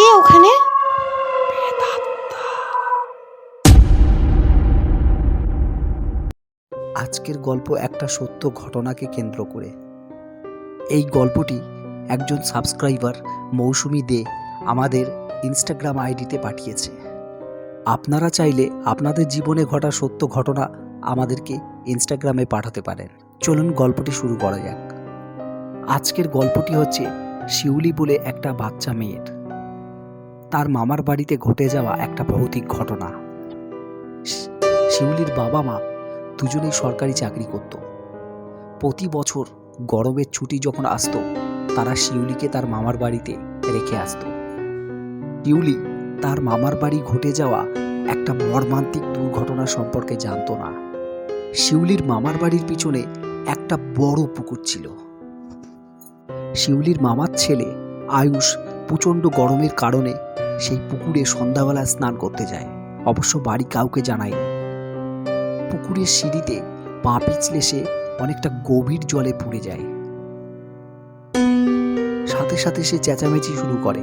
কে ওখানে? আজকের গল্প একটা সত্য ঘটনাকে কেন্দ্র করে। এই গল্পটি একজন সাবস্ক্রাইবার মৌসুমি দে আমাদের ইনস্টাগ্রাম আইডিতে পাঠিয়েছে। আপনারা চাইলে আপনাদের জীবনে ঘটা সত্য ঘটনা আমাদেরকে ইনস্টাগ্রামে পাঠাতে পারেন। চলুন গল্পটি শুরু করা যাক। আজকের গল্পটি হচ্ছে শিউলি বলে একটা বাচ্চা মেয়ের। তার মামার বাড়িতে ঘটে যাওয়া একটা ভৌতিক ঘটনা। শিউলির বাবা মা দুজনেই সরকারি চাকরি করত। প্রতি বছর গরমের ছুটি যখন আসতো, তারা শিউলিকে তার মামার বাড়িতে রেখে আসতো। শিউলি তার মামার বাড়ি ঘটে যাওয়া একটা মর্মান্তিক দুর্ঘটনা সম্পর্কে জানতো না। শিউলির মামার বাড়ির পিছনে একটা বড় পুকুর ছিল। শিউলির মামার ছেলে আয়ুষ প্রচণ্ড গরমের কারণে সেই পুকুরে সন্ধ্যাবেলা স্নান করতে যায়। অবশ্য বাড়ি কাউকে জানায়নি। পুকুরের সিঁড়িতে পা পিছলে সে অনেকটা গভীর জলে পড়ে যায়। সাথে সাথে সে চেঁচামেচি শুরু করে।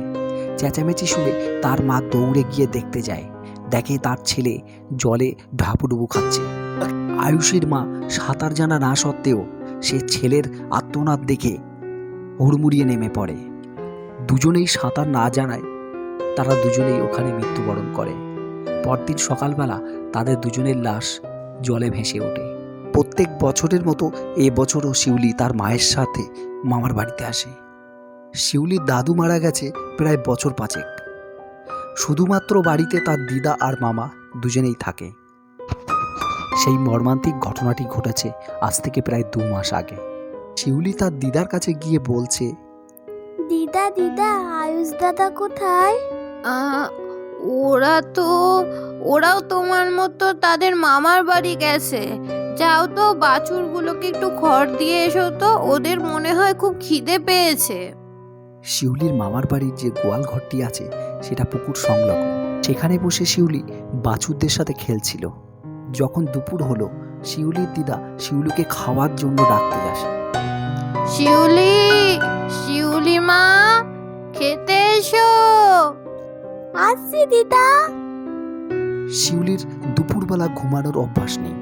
চেঁচামেচি শুনে তার মা দৌড়ে গিয়ে দেখতে যায়। দেখে তার ছেলে জলে ঢাপুডুবু খাচ্ছে। আয়ুষের মা সাঁতার জানা না সত্ত্বেও সে ছেলের আত্মনাদ দেখে হুড়মুড়িয়ে নেমে পড়ে। দুজনেই সাঁতার না জানায় তারা দুজনেই ওখানে মৃত্যুবরণ করে। পরদিন সকালবেলা তাদের দুজনের লাশ জলে ভেসে ওঠে। প্রত্যেক বছরের মতো এ বছরও শিউলি তার মায়ের সাথে মামার বাড়িতে আসে। শিউলির দাদু মারা গেছে প্রায় বছর পাঁচেক। শুধুমাত্র বাড়িতে তার দিদা আর মামা দুজনেই থাকে। সেই মর্মান্তিক ঘটনাটি ঘটেছে আজ থেকে প্রায় দু মাস আগে। শিউলি তার দিদার কাছে গিয়ে বলছে, দিদা দিদা, আয়ুষ দাদা কোথায়? ওরা তো ওরাও তোমার মতো তাদের মামার বাড়ি গেছে। যাও তো বাছুরগুলোকে একটু খড় দিয়ে এসো তো ওদের মনে হয় খুব খিদে পেয়েছে। শিউলির মামার বাড়ির যে গোয়াল ঘরটি আছে সেটা পুকুর সংলগ্ন। সেখানে বসে শিউলি বাছুরদের সাথে খেলছিল। যখন দুপুর হলো শিউলির দিদা শিউলিকে খাওয়ার জন্য ডাকতে আসে। শিউলি শিউলি মা খেতে এসো। আসছি দিদা। শিউলির দুপুরবেলা ঘুমানোর অভ্যাস নেই।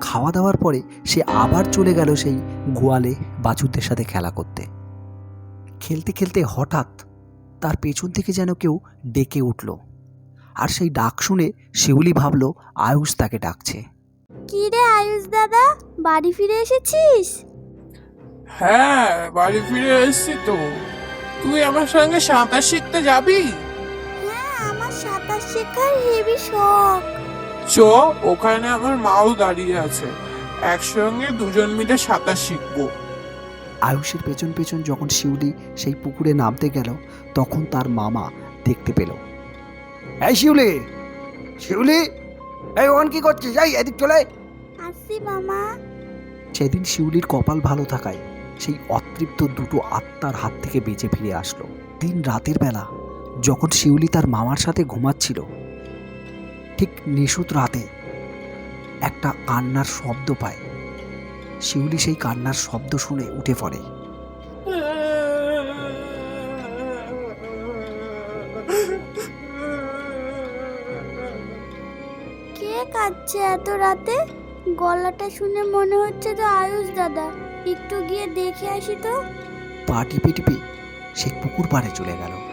খাওয়া দাওয়ার পরে সে আবার চলে গেল সেই গোয়ালে বাছুরদের সাথে খেলা করতে। খেলতে খেলতে হঠাৎ তার পেছন থেকে যেন কেউ ডেকে উঠল। আর সেই ডাক শুনে শিউলি ভাবল আয়ুষ তাকে ডাকছে। কি রে আয়ুষ দাদা বাড়ি ফিরে এসেছিস? হ্যাঁ বাড়ি ফিরে এসেছি তো। তুই আমার সঙ্গে সাঁতার শিখতে যাবি? সাঁতার শেখার হেভি শখ। চ ওখানে আমার মাও দাঁড়িয়ে আছে। একসঙ্গে দুজন মিলে সাঁতার শিখব। আয়ুষের পেছন পেছন যখন শিউলি সেই পুকুরে নামতে গেল তখন তার মামা দেখতে পেল। এই শিউলি! শিউলি! এই ওখান কি করছিস? যাই এদিক চলে। আসছি মামা। সেদিন শিউলির কপাল ভালো থাকায় সেই অতৃপ্ত দুটো আত্মার হাত থেকে বেঁচে ফিরে আসলো। দিন রাতের বেলা যখন শিউলি তার মামার সাথে ঘুমাচ্ছিল ঠিক নিশুত রাতে একটা কান্নার শব্দ পায়। শিউলি সেই কান্নার শব্দ শুনে উঠে পড়ে। কে কাঁদছে এত রাতে? গলাটা শুনে মনে হচ্ছে তো আয়ুষ দাদা। একটু গিয়ে দেখে আসি তো। পা টিপে টিপে সেই পুকুর পাড়ে চলে গেল।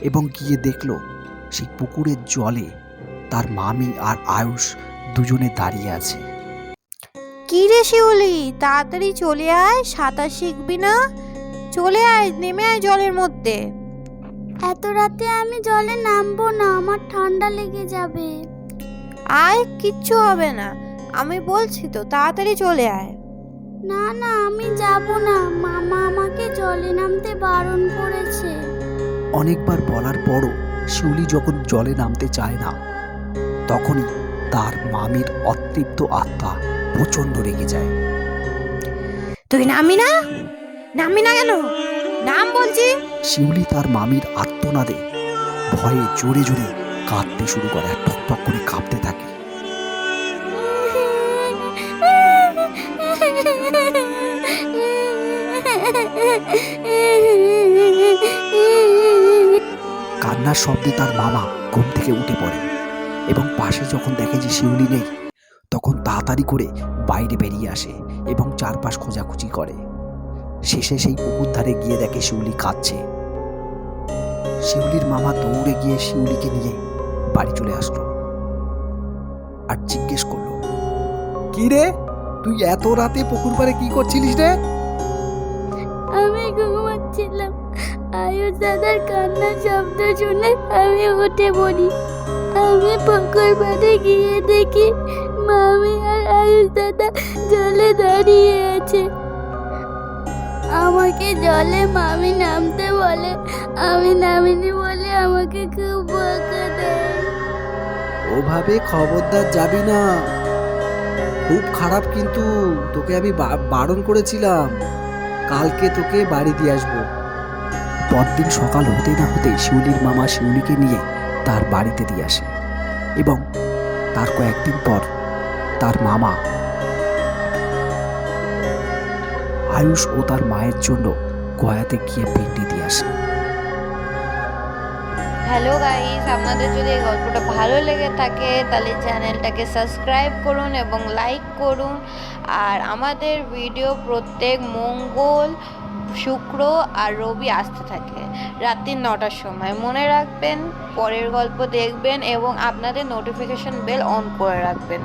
এবং গিয়ে দেখল সেই পুকুরের জলে তার মামি আর আয়ুষ দুজনে দাঁড়িয়ে আছে। কি রে শিউলি তাড়াতাড়ি চলে আয় সাঁতার শিখবি না? চলে আয় নেমে আয় জলের মধ্যে। এত রাতে আমি জলে নামবো না আমার ঠান্ডা লেগে যাবে। আয় কিচ্ছু হবে না। আমি বলছি তো তাড়াতাড়ি চলে আয়। না না আমি যাব না। মামা আমাকে জলে নামতে বারণ করেছে। অনেকবার বলার পরও শিউলি যখন জলে নামতে চায় না তখনই তার মামির অতৃপ্ত আত্মা প্রচণ্ড রেগে যায়। তুই নামবি না? নামবি না কেন? নাম বলছি। শিউলি তার মামির আত্মনাদে ভয়ে জোরে জোরে কাঁদতে শুরু করে আর ঠক করে কাঁপতে থাকে। কান্নার শব্দে তার মামা ঘুম থেকে উঠে পড়ে এবং পাশে যখন দেখে যে শিউলি নেই, তখন তাড়াতাড়ি করে বাইরে বেরিয়ে আসে এবং চারপাশ খোঁজাখুঁজি করে। শেষে সেই পুকুর ধারে গিয়ে দেখে শিউলি কাঁদছে। শিউলির মামা দৌড়ে গিয়ে শিউলিকে নিয়ে বাড়ি চলে আসলো আর জিজ্ঞেস করল, কি রে? তুই এত রাতে পুকুর পাড়ে কি করছিলিস রে? আমি ঘুমাচ্ছিলাম। আয়ুষ দাদার কান্নার শব্দ শুনে আমি উঠে পড়ি। আমি পুকুর পাড়ে গিয়ে দেখি মামি আর আয়ুষ দাদা জলে দাঁড়িয়ে আছে। আমাকে জলে মামি নামতে বলে, আমি নামিনি বলে আমাকে খুব বকা দেয়। ওভাবে খবরদার যাবি না। খুব খারাপ কিন্তু তোকে আমি বারণ করেছিলাম। কালকে তোকে বাড়ি দিয়ে আসব। পরদিন সকাল হতে না হতে শিউলির মামা শিউলিকে নিয়ে তার বাড়িতে দিয়ে আসে। এবং তার কয়েকদিন পর তার মামা আয়ুষ ও তার মায়ের জন্য গয়াতে গিয়ে পিন্ডি দিয়ে আসে। হ্যালো গাইস, আপনাদের যদি এই গল্পটা ভালো লেগে থাকে, তাহলে চ্যানেলটাকে সাবস্ক্রাইব করুন এবং লাইক করুন। আর আমাদের ভিডিও প্রত্যেক মঙ্গল শুক্র আর রবি আসতে থাকে। রাত্রি নটার সময়। মনে রাখবেন, পরের গল্প দেখবেন এবং আপনাদের নোটিফিকেশন বেল অন করে রাখবেন।